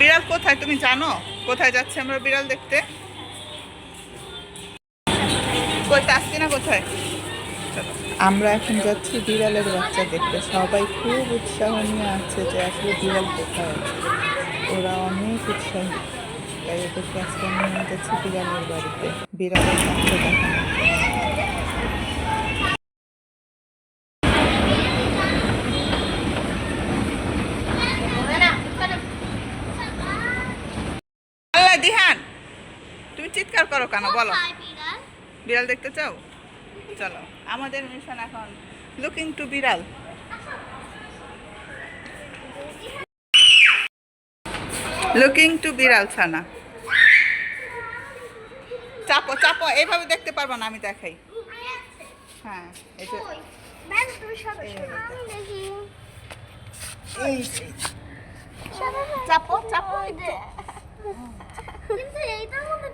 বিড়াল কোথায়? তুমি জানো? কোথায় যাচ্ছে আমরা বিড়াল দেখতে? আসছি না কোথায়? আমরা এখন যাচ্ছি বিড়ালের বাচ্চা দেখতে। সবাই খুব উৎসাহ নিয়ে আছে যে আসলে বিড়াল কোথায় ওরা অনেক উৎসাহী। তাই ওদেরকে আজকে নিয়ে যাচ্ছি বিড়ালের বাড়িতে। বিড়ালের বাচ্চা দেখানো। দিহান তুমি চিৎকার করো কেন? বলো। বিড়াল। দেখতে চাও? চলো আমাদের মিশন এখন লুকিং টু বিড়াল। লুকিং টু বিড়াল ছানা। চাপো চাপো এইভাবে দেখতে পারব না আমি দেখাই। হ্যাঁ এই যে। চাপো চাপো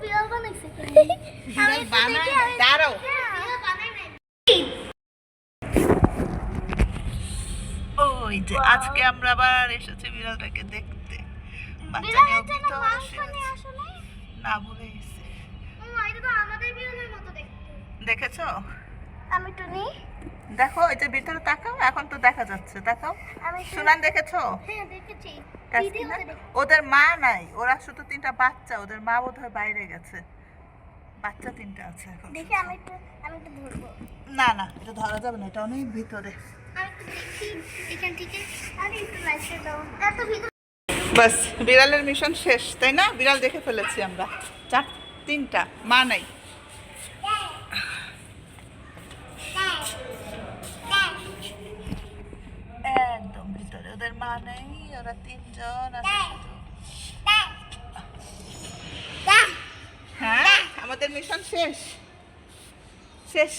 বানাইছে আমি। আমি- দাঁড়াও। বিড়াল বানায় নাই। ওই যে আজকে আমরা আবার এসেছি বিড়ালটাকে দেখতে বাচ্চা নিয়ে। না ভুলে গেছি এটা। দেখেছ আমি একটু দেখো এই যে ভিতরে তাকাও এখন তো দেখা যাচ্ছে তাকাও আমি সুনান দেখেছ হ্যাঁ, দেখেছি। ওদের মা নাই ওরা শুধু তিনটা বাচ্চা ওদের মা বোধ হয় বাইরে গেছে। বাচ্চা তিনটা আছে এখন। দেখি আমি একটু আমি একটু ধরবো। না না এটা ধরা যাবে না এটা অনেক ভিতরে। এখান থেকে। আরে একটু লাইটে দাও। এত ভিতরে বাস বিড়ালের মিশন শেষ তাই না? বিড়াল দেখে ফেলেছি আমরা। চার তিনটা মা নাই। একদম ভিতরে ওদের মা নেই। ওরা তিনজন আছে। হ্যাঁ আমাদের মিশন শেষ। শেষ।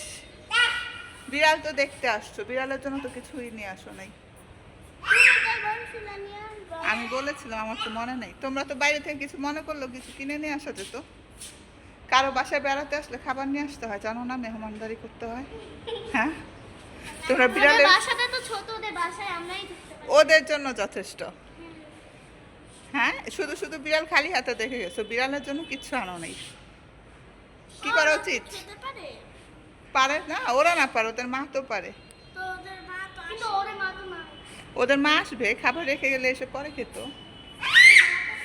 বিড়াল তো দেখতে আসছো। বিড়ালের জন্য তো কিছুই নিয়ে আসো নাই। আমি বলেছিলাম আমার তো মনে নেই। তোমরা তো বাইরে থেকে কিছু মনে করল কিছু কিনে নিয়ে আসা যেত। কারও বাসায় বেড়াতে আসলে খাবার নিয়ে আসতে হয় জানো না? মেহমানদারি করতে হয়। হ্যাঁ? তোমরা বিড়ালের বাসাটা তো ছোট ওদের বাসায় আমরাই ওদের জন্য যথেষ্ট। হ্যাঁ? শুধু শুধু বিড়াল খালি হাতে দেখে গেছো। বিড়ালের জন্য কিচ্ছু আনো নেই। কি করা উচিত? পারে। না? ওরা না পারে ওদের মা তো পারে। ওদের মা আসবে খাবার রেখে গেলে এসে পরে খেত।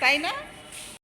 তাই না?